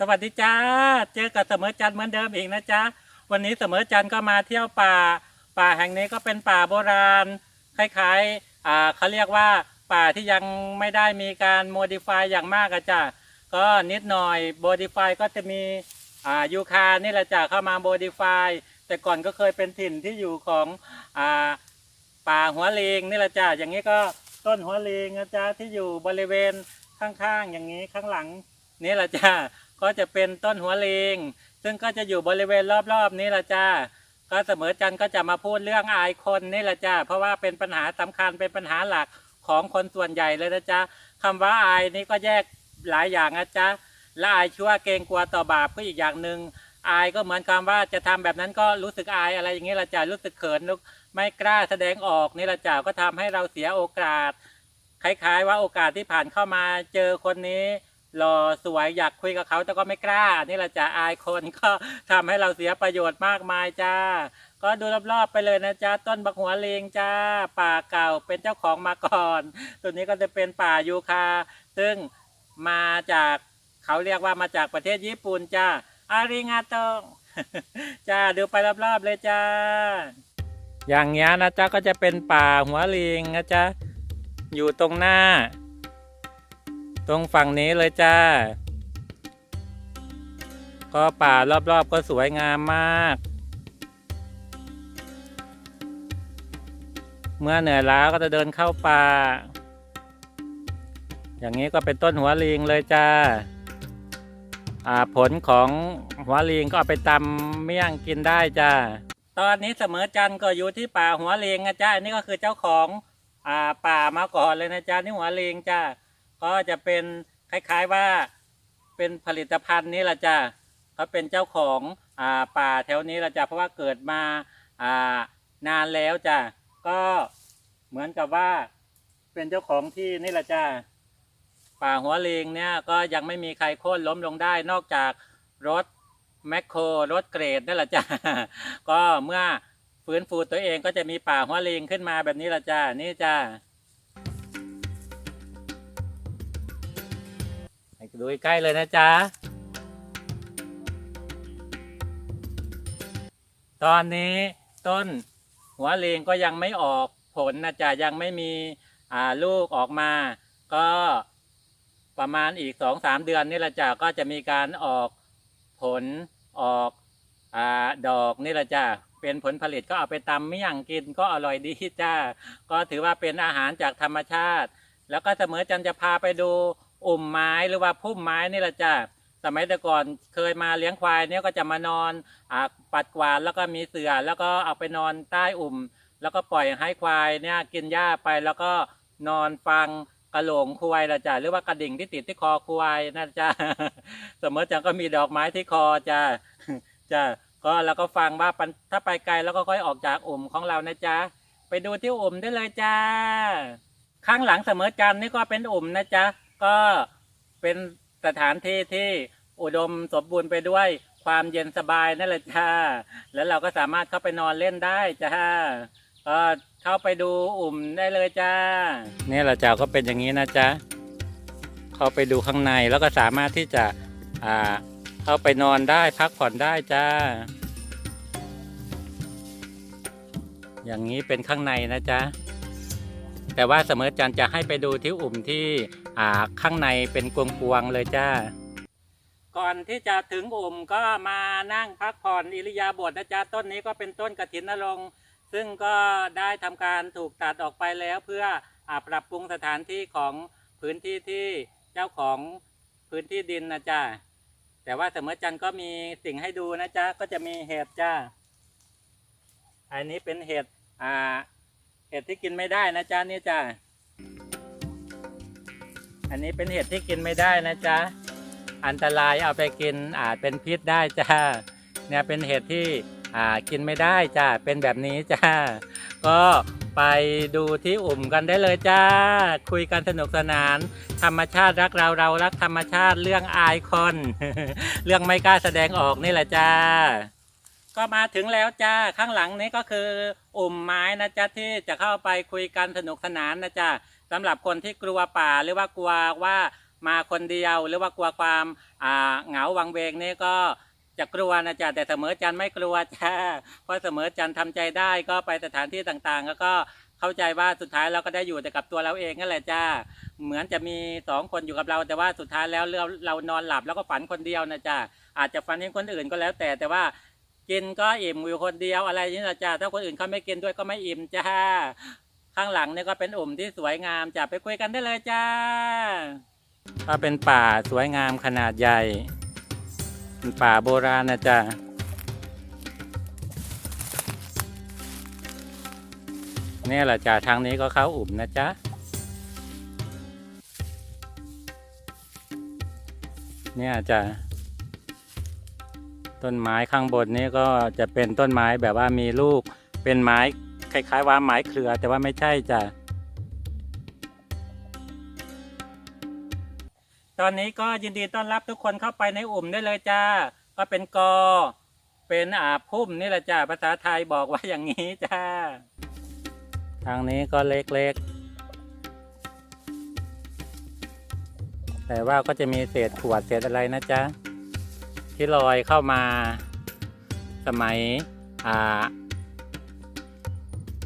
สวัสดีจ้า เจอกับเสมอจันเหมือนเดิมอีกนะจ๊ะ วันนี้เสมอจันก็มาเที่ยวป่า ป่าแห่งนี้ก็เป็นป่าโบราณ คล้ายๆอ่าเขาเรียกว่าป่าที่ยังไม่ได้มีการโมดิฟายอย่างมากอะจ้ะ ก็นิดหน่อยโมดิฟายก็จะมีอ่ายูคานี่แหละจ้ะเข้ามาโมดิฟาย แต่ก่อนก็เคยเป็นถิ่นที่อยู่ของอ่าป่าหัวเลงนี่แหละจ้ะ อย่างนี้ก็ต้นหัวเลงนะจ๊ะที่อยู่บริเวณข้างๆ อย่างนี้ข้างหลังนี่แหละจ้า ก็จะเป็นต้นหัวเลงซึ่งก็จะอยู่บริเวณรอบๆนี้แหละจ้าก็เสมอจันก็จะมาพูดเรื่องอายคนนี่แหละจ้าเพราะว่าเป็นปัญหาสำคัญเป็นปัญหาหลักของคนส่วนใหญ่เลยนะจ๊ะคำว่าอายนี่ก็แยกหลายอย่างนะจ๊ะและอายชั่วเกรงกลัวต่อบาปก็อีกอย่างหนึ่งอายก็เหมือนคำว่าจะทำแบบนั้นก็รู้สึกอายอะไรอย่างนี้ละจ้ะรู้สึกเขินไม่กล้าแสดงออกนี่ละจ้ะก็ทำให้เราเสียโอกาส คล้ายๆ ว่าโอกาสที่ผ่านเข้ามาเจอคนนี้ หล่อสวยอยากคุยกับเขาแต่ก็ไม่กล้า นี่แหละจะอายคนก็ทำให้เราเสียประโยชน์มากมายจ้า ก็ดูรอบๆไปเลยนะจ้าต้นบักหัวเลงจ้า ป่าเก่าเป็นเจ้าของมาก่อน ตัวนี้ก็จะเป็นป่ายูคา ซึ่งมาจากเขาเรียกว่ามาจากประเทศญี่ปุ่นจ้าอาริงาโตจ้าดูไปรอบๆเลยจ้า อย่างเงี้ยนะจ้าก็จะเป็นป่าหัวลิงนะจ๊ะอยู่ตรงหน้า ตรงฝั่งนี้เลยจ้า ก็ป่ารอบๆก็สวยงามมาก เมื่อเหนื่อยล้าก็จะเดินเข้าป่า อย่างนี้ก็เป็นต้นหัวลิงเลยจ้าผลของหัวลิงก็เอาไปตำเมี่ยงกินได้จ้า ตอนนี้เสมอจันก็อยู่ที่ป่าหัวลิงนะจ้าอันนี้ก็คือเจ้าของอ่าป่ามาก่อนเลยนะจ๊ะนี่หัวเลงจ้า ก็จะเป็นคล้ายๆว่าเป็นผลิตภัณฑ์นี้ละจ้าเขาเป็นเจ้าของอ่าป่าแถวนี้ละจ้าเพราะว่าเกิดมาอ่านานแล้วจ้าก็เหมือนกับว่าเป็นเจ้าของที่นี่ละจ้าป่าหัวเลงเนี่ยก็ยังไม่มีใครโค่นล้มลงได้นอกจากรถแมคโครรถเกรดนั่นแหละจ้าก็เมื่อฟื้นฟูตัวเองก็จะมีป่าหัวเลงขึ้นมาแบบนี้ละจ้านี่จ้า ดูใกล้เลยนะจ๊ะ ตอนนี้ต้นหัวลิงก็ยังไม่ออกผลนะจ๊ะ ยังไม่มีลูกออกมา ก็ประมาณอีกสองสามเดือนนี่ละจ้ะก็จะมีการออกผลออกอดอกนี่ละจ้ะเป็นผลผลิตก็เอาไปตำเมี่ยงกินก็อร่อยดีจ้าก็ถือว่าเป็นอาหารจากธรรมชาติ แล้วก็เสมอจันจะพาไปดู อุ่มไม้หรือว่าพุ่มไม้นี่แหละจ้าสมัยแต่ก่อนเคยมาเลี้ยงควายเนี่ยก็จะมานอนอ่าปัดกวาดแล้วก็มีเสือ่อแล้วก็เอาไปนอนใต้อุ่ม แล้วก็ปล่อยให้ควายเนี่ยกินหญ้าไปแล้วก็นอนฟังกระโหลงควายละจ้ะหรือว่ากระดิ่งที่ติดที่คอควายนะจ้ะ สมอจังก็มีดอกไม้ที่คอจ้ะจ้ะก็แล้วก็ฟังว่าปันถ้าไปไกลแล้วก็ค่อยออกจากอุ่มของเรานะจ๊ะไปดูที่อุ่มได้เลยจ้าข้างหลังเสมอจันนี่ก็เป็นอุ่มนะจ๊ะ ก็เป็นสถานที่ที่อุดมสมบูรณ์ไปด้วยความเย็นสบายนั่นแหละจ้า แล้วเราก็สามารถเข้าไปนอนเล่นได้จ้าก็เข้าไปดูอุ่มได้เลยจ้านี่แหละจ้าก็เป็นอย่างนี้นะจ๊ะ เข้าไปดูข้างในแล้วก็สามารถที่จะอ่าเข้าไปนอนได้พักผ่อนได้จ้า อย่างนี้เป็นข้างในนะจ๊ะ แต่ว่าเสมอจันทร์จะให้ไปดูที่อุ่มที่ อ่าข้างในเป็นกวงๆเลยจ้า ก่อนที่จะถึงอุ่มก็มานั่งพักผ่อนอิริยาบถนะจ๊ะต้นนี้ก็เป็นต้นกระถินนรงค์ซึ่งก็ได้ทำการถูกตัดออกไปแล้วเพื่ออปรับปรุงสถานที่ของพื้นที่ที่เจ้าของพื้นที่ดินนะจ๊ะแต่ว่าเสมอจันก็มีสิ่งให้ดูนะจ๊ะก็จะมีเห็ดจ้า อันนี้เป็นเห็ดอ่าเห็ดที่กินไม่ได้นะจ๊ะนี่จ้า อันนี้เป็นเห็ดที่กินไม่ได้นะจ๊ะ อันตรายเอาไปกินอาจเป็นพิษได้จ้า เนี่ยเป็นเห็ดที่อ่ากินไม่ได้จ้า เป็นแบบนี้จ้า ก็ไปดูที่อุ่มกันได้เลยจ้า คุยกันสนุกสนาน ธรรมชาติรักเราเรารักธรรมชาติเรื่องอายคน เรื่องไม่กล้าแสดงออกนี่แหละจ้า ก็มาถึงแล้วจ้า ข้างหลังนี้ก็คืออุ่มไม้นะจ๊ะที่จะเข้าไปคุยกันสนุกสนานนะจ๊ะ สำหรับคนที่กลัวป่าหรือว่ากลัวว่ามาคนเดียว หรือว่ากลัวความเหงาวังเวงนี่ก็จะกลัวนะจ๊ะแต่เสมอจันไม่กลัวจ้าเพราะเสมอจันทร์ทำใจได้ก็ไปสถานที่ต่างๆ แล้วก็เข้าใจว่าสุดท้ายเราก็ได้อยู่แต่กับตัวเราเองนั่นแหละจ้าเหมือนจะมีสองคนอยู่กับเรา แต่ว่าสุดท้ายแล้วเราเรานอนหลับแล้วก็ฝันคนเดียวนะจ๊ะอาจจะฝันเห็นคนอื่นก็แล้ว แต่แต่ว่ากินก็อิ่มอยู่คนเดียวอะไรนี่แหละจ้าถ้าคนอื่นเขาไม่กินด้วยก็ไม่อิ่มจ้า ข้างหลังเนี่ยก็เป็นอุ่มที่สวยงามจะไปคุยกันได้เลยจ้าก็เป็นป่าสวยงามขนาดใหญ่เป็นป่าโบราณนะจ๊ะนี่แหละจ้ะทางนี้ก็เข้าอุ่มนะจ๊ะเนี่ยจ้ะต้นไม้ข้างบนนี้ก็จะเป็นต้นไม้แบบว่ามีลูกเป็นไม้ คล้ายๆว่าไม้เครือแต่ว่าไม่ใช่จ้ะตอนนี้ก็ยินดีต้อนรับทุกคนเข้าไปในอุ่มได้เลยจ้าก็เป็นกอ เป็นอาพุ่มนี่แหละจ้าภาษาไทยบอกว่าอย่างนี้จ้าทางนี้ก็เล็กๆ แต่ว่าก็จะมีเศษขวดเศษอะไรนะจ๊ะที่ลอยเข้ามาสมัยอ่า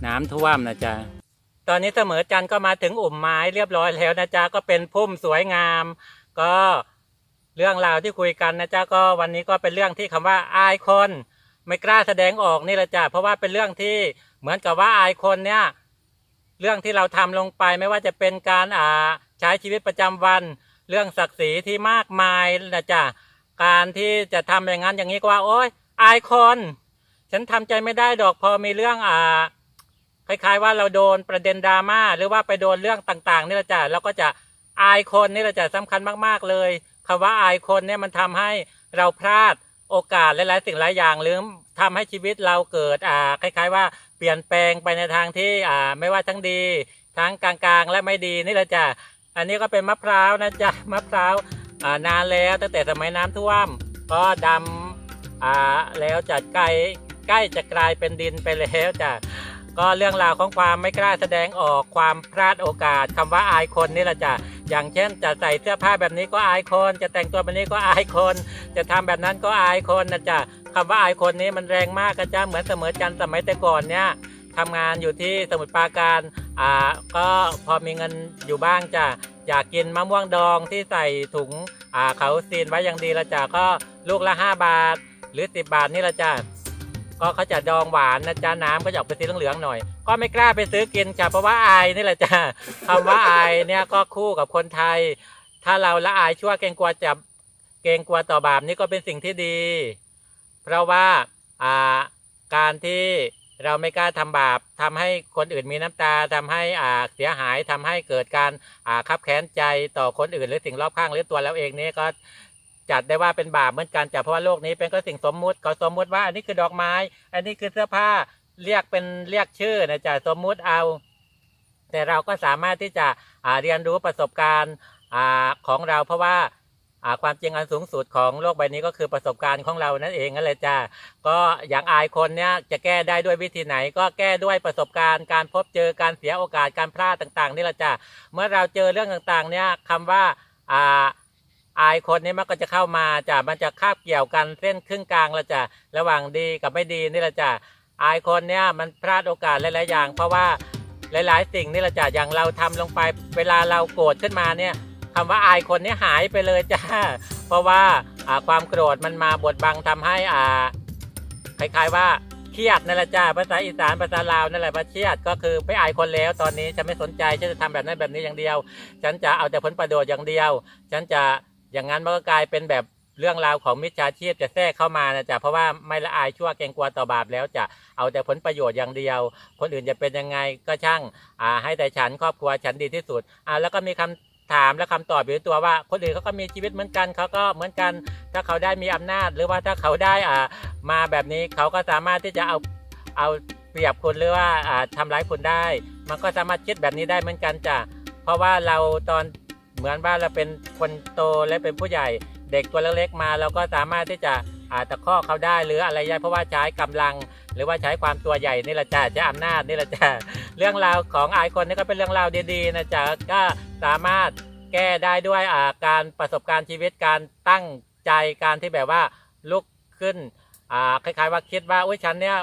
น้ำท่วมนะจ๊ะตอนนี้เสมอจันก็มาถึงอุ่มไม้เรียบร้อยแล้วนะจ๊ะก็เป็นพุ่มสวยงาม ก็เรื่องราวที่คุยกันนะจ๊ะก็วันนี้ก็เป็นเรื่องที่คำว่าอายคนไม่กล้าแสดงออกนี่แหละจ้ะเพราะว่าเป็นเรื่องที่เหมือนกับว่าอายคนเนี่ยเรื่องที่เราทำลงไปไม่ว่าจะเป็นการอ่าใช้ชีวิตประจำวัน เรื่องศักดิ์ศรีที่มากมายนะจ๊ะการที่จะทำอย่างนั้นอย่างนี้ก็ว่าโอ๊ยอายคน ฉันทำใจไม่ได้ดอกพอมีเรื่องอ่า คล้ายๆว่าเราโดนประเด็นดราม่าหรือว่าไปโดนเรื่องต่างๆนี่แหละจ้ะเราก็จะอายคนนี่แหละจ้ะสำคัญมากๆเลยคำว่าอายคนเนี่ยมันทำให้เราพลาดโอกาสหลายๆสิ่งหลายอย่างหรือทำให้ชีวิตเราเกิดอ่าคล้าย ๆ ว่าเปลี่ยนแปลงไปในทางที่อ่าไม่ว่าทั้งดี ทั้งกลางๆ และไม่ดีนี่แหละจ้ะอันนี้ก็เป็นมะพร้าวนะจ๊ะมะพร้าวอ่านานแล้วตั้งแต่สมัยน้ำท่วม ก็ดำอ่าแล้วจะใกลใกล้จะกลายเป็นดินไปแล้วจ้ะ ก็เรื่องราวของความไม่กล้าแสดงออกความพลาดโอกาสคำว่าอายคนนี่แหละจ้ะอย่างเช่นจะใส่เสื้อผ้าแบบนี้ก็อายคน จะแต่งตัวแบบนี้ก็อายคน จะทำแบบนั้นก็อายคนนะจ๊ะคำว่าอายคนนี้มันแรงมากนะจ๊ะเหมือนเสมอจันสมัยแต่ก่อนเนี่ยทำงานอยู่ที่สมุทรปราการ อ่า ก็พอมีเงินอยู่บ้างจ้ะ อยากกินมะม่วงดองที่ใส่ถุง อ่า เขาซีนไว้อย่างดีละจ้ะ ก็ลูกละ 5 บาท หรือ 10 บาทนี่ละจ้ะ ก็เขาจะดองหวานนะจ๊ะน้ำก็จะออกเป็นสีเหลืองๆหน่อย ก็ไม่กล้าไปซื้อกินจ้ะเพราะว่าอายนี่แหละจ้ะคำว่าอายเนี่ยก็คู่กับคนไทย ถ้าเราละอายชั่วเกรงกลัวจับเกรงกลัวต่อบาปนี่ก็เป็นสิ่งที่ดี เพราะว่าอ่าการที่เราไม่กล้าทำบาปทำให้คนอื่นมีน้ำตาทำให้อ่าเสียหายทำให้เกิดการอ่าคับแค้นใจต่อคนอื่นหรือสิ่งรอบข้างหรือตัวเราเองนี่ก็ จัดได้ว่าเป็นบาปเหมือนกันจ้ะเพราะว่าโลกนี้เป็นก็สิ่งสมมุติเขาสมมุติว่าอันนี้คือดอกไม้ อันนี้คือเสื้อผ้าเรียกเป็นเรียกชื่อนะจ๊ะสมมุติเอา แต่เราก็สามารถที่จะอ่าเรียนรู้ประสบการณ์อ่าของเราเพราะว่าอ่าความจริงอันสูงสุดของโลกใบนี้ก็คือประสบการณ์ของเรานั่นเองนั่นแหละจ้ะก็อย่างอายคนเนี้ยจะแก้ได้ด้วยวิธีไหน ก็แก้ด้วยประสบการณ์การพบเจอการเสียโอกาสการพลาดต่าง ๆ นี่แหละจ้ะเมื่อเราเจอเรื่องต่างๆ เนี่ยคำว่าอ่า อายคนนี้มันก็จะเข้ามาจ้ะมันจะคาบเกี่ยวกันเส้นครึ่งกลางละจ้ะระหว่างดีกับไม่ดีนี่ละจ้ะอายคนเนี้ยมันพลาดโอกาสหลายๆอย่าง เพราะว่าหลายๆ สิ่งนี่ละจ้ะอย่างเราทำลงไปเวลาเราโกรธขึ้นมาเนี่ยคำว่าอายคนนี้หายไปเลยจ้า เพราะว่าความโกรธมันมาบดบังทำให้อ่าคล้ายๆว่าเครียดนั่นแหละจ้าภาษาอีสานภาษาลาวนั่นแหละว่าเครียดก็คือไม่อายคนแล้ว ตอนนี้ฉันไม่สนใจฉันจะทำแบบนั้นแบบนี้อย่างเดียว ฉันจะเอาแต่ผลประโยชน์อย่างเดียว ฉันจะ อย่างนั้นมันก็กลายเป็นแบบเรื่องราวของมิจฉาชีพจะแทรกเข้ามานะจ๊ะเพราะว่าไม่ละอายชั่วเกรงกลัวต่อบาปแล้วจะเอาแต่ผลประโยชน์อย่างเดียว คนอื่นจะเป็นยังไงก็ช่างอ่าให้แต่ฉันครอบครัวฉันดีที่สุดอ่าแล้วก็มีคำถามและคำตอบอยู่ในตัวว่า คนอื่นเขาก็มีชีวิตเหมือนกันเขาก็เหมือนกัน ถ้าเขาได้มีอำนาจ หรือว่าถ้าเขาได้อ่ามาแบบนี้เขาก็สามารถที่จะเอาเอาเปรียบคุณหรือว่าอ่าทำร้ายคุณได้ มันก็สามารถคิดแบบนี้ได้เหมือนกันจ้ะเพราะว่าเราตอน เหมือนว่าเราเป็นคนโตและเป็นผู้ใหญ่ เด็กตัวเล็กๆมาเราก็สามารถที่จะอาตะข้อเขาได้หรืออะไรได้เพราะว่าใช้กำลัง หรือว่าใช้ความตัวใหญ่นี่แหละจ้ะใช้อำนาจนี่แหละจ้ะเรื่องราวของอายคนนี่ก็เป็นเรื่องราวดีๆนะจ๊ะก็สามารถแก้ได้ด้วยอาการประสบการณ์ชีวิตการตั้งใจการที่แบบว่าลุกขึ้นอ่าคล้ายๆว่าคิดว่าอุ้ยฉันเนี่ย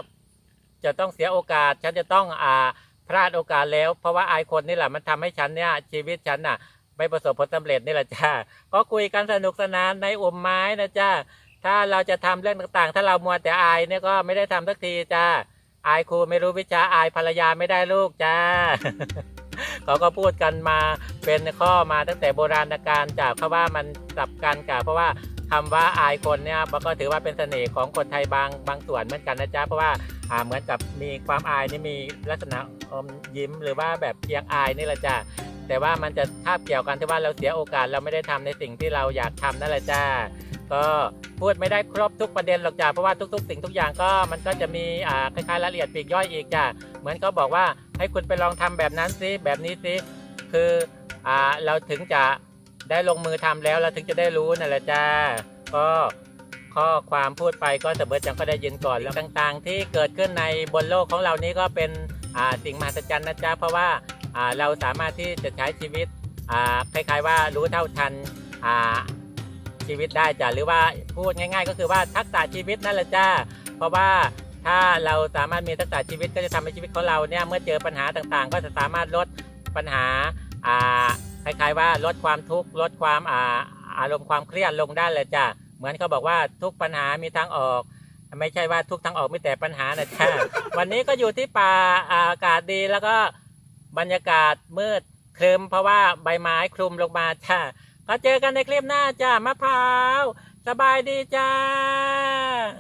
จะต้องเสียโอกาสฉันจะต้องอ่าพลาดโอกาสแล้ว เพราะว่าไอายคนนี่แหละมันทำให้ฉันเนี่ยชีวิตฉันน่ะ ไม่ประสบผลสำเร็จนี่แหละจ้าก็คุยกันสนุกสนานในอุ่มไม้นะจ้าถ้าเราจะทำเรื่องต่างๆ ถ้าเรามัวแต่อายเนี่ยก็ไม่ได้ทำสักทีจ้าอายครูไม่รู้วิชาอายภรรยาไม่ได้ลูกจ้าเขาก็พูดกันมาเป็นข้อมาตั้งแต่โบราณกาลจากเพราะว่ามันกลับกันกับเพราะว่าคำว่าอายคนเนี่ยมันก็ถือว่าเป็นเสน่ห์ของคนไทยบางบางส่วนเหมือนกันนะจ๊ะเพราะว่าอ่าเหมือนกับมีความอายนี่มีลักษณะอมยิ้มหรือว่าแบบเพียงอายนี่แหละจ้ะ แต่ว่ามันจะคาบเกี่ยวกันที่ว่าเราเสียโอกาสเราไม่ได้ทำในสิ่งที่เราอยากทำนั่นแหละจ้าก็พูดไม่ได้ครบทุกประเด็นหรอกจ้ะเพราะว่าทุก ๆ สิ่งทุกอย่างก็มันก็จะมีอ่าคล้ายๆรายละเอียดปีกย่อยอีกจ้ะเหมือนเขาบอกว่าให้คุณไปลองทำแบบนั้นซิแบบนี้ซิคืออ่าเราถึงจะได้ลงมือทำแล้วเราถึงจะได้รู้นั่นแหละจ้าก็ข้อความพูดไปก็เสมอจังก็ได้ยินก่อนแล้วต่างๆ ที่เกิดขึ้นในบนโลกของเรานี้ก็เป็นอ่าสิ่งมหัศจรรย์นะจ๊ะเพราะว่า เราสามารถที่จะใช้ชีวิตคล้ายๆว่ารู้เท่าทันชีวิตได้จ้ะหรือว่าพูดง่าย ๆ ก็คือว่าทักษะชีวิตนั่นแหละจ้าเพราะว่าถ้าเราสามารถมีทักษะชีวิตก็จะทำให้ชีวิตของเราเนี่ยเมื่อเจอปัญหาต่างๆ ก็จะสามารถลดปัญหาคล้ายๆว่าลดความทุกข์ลดความอาอารมณ์ความเครียดลงได้เลยจ้ะเหมือนเขาบอกว่าทุกปัญหามีทางออกไม่ใช่ว่าทุกทางออกมีแต่ปัญหานะจ้าวันนี้ก็อยู่ที่ป่าอากาศดีแล้วก็ บรรยากาศมืดครึมเพราะว่าใบไม้คลุมลงมาจ้าก็เจอกันในคลิปหน้าจ้ามะพร้าว สบายดีจ้า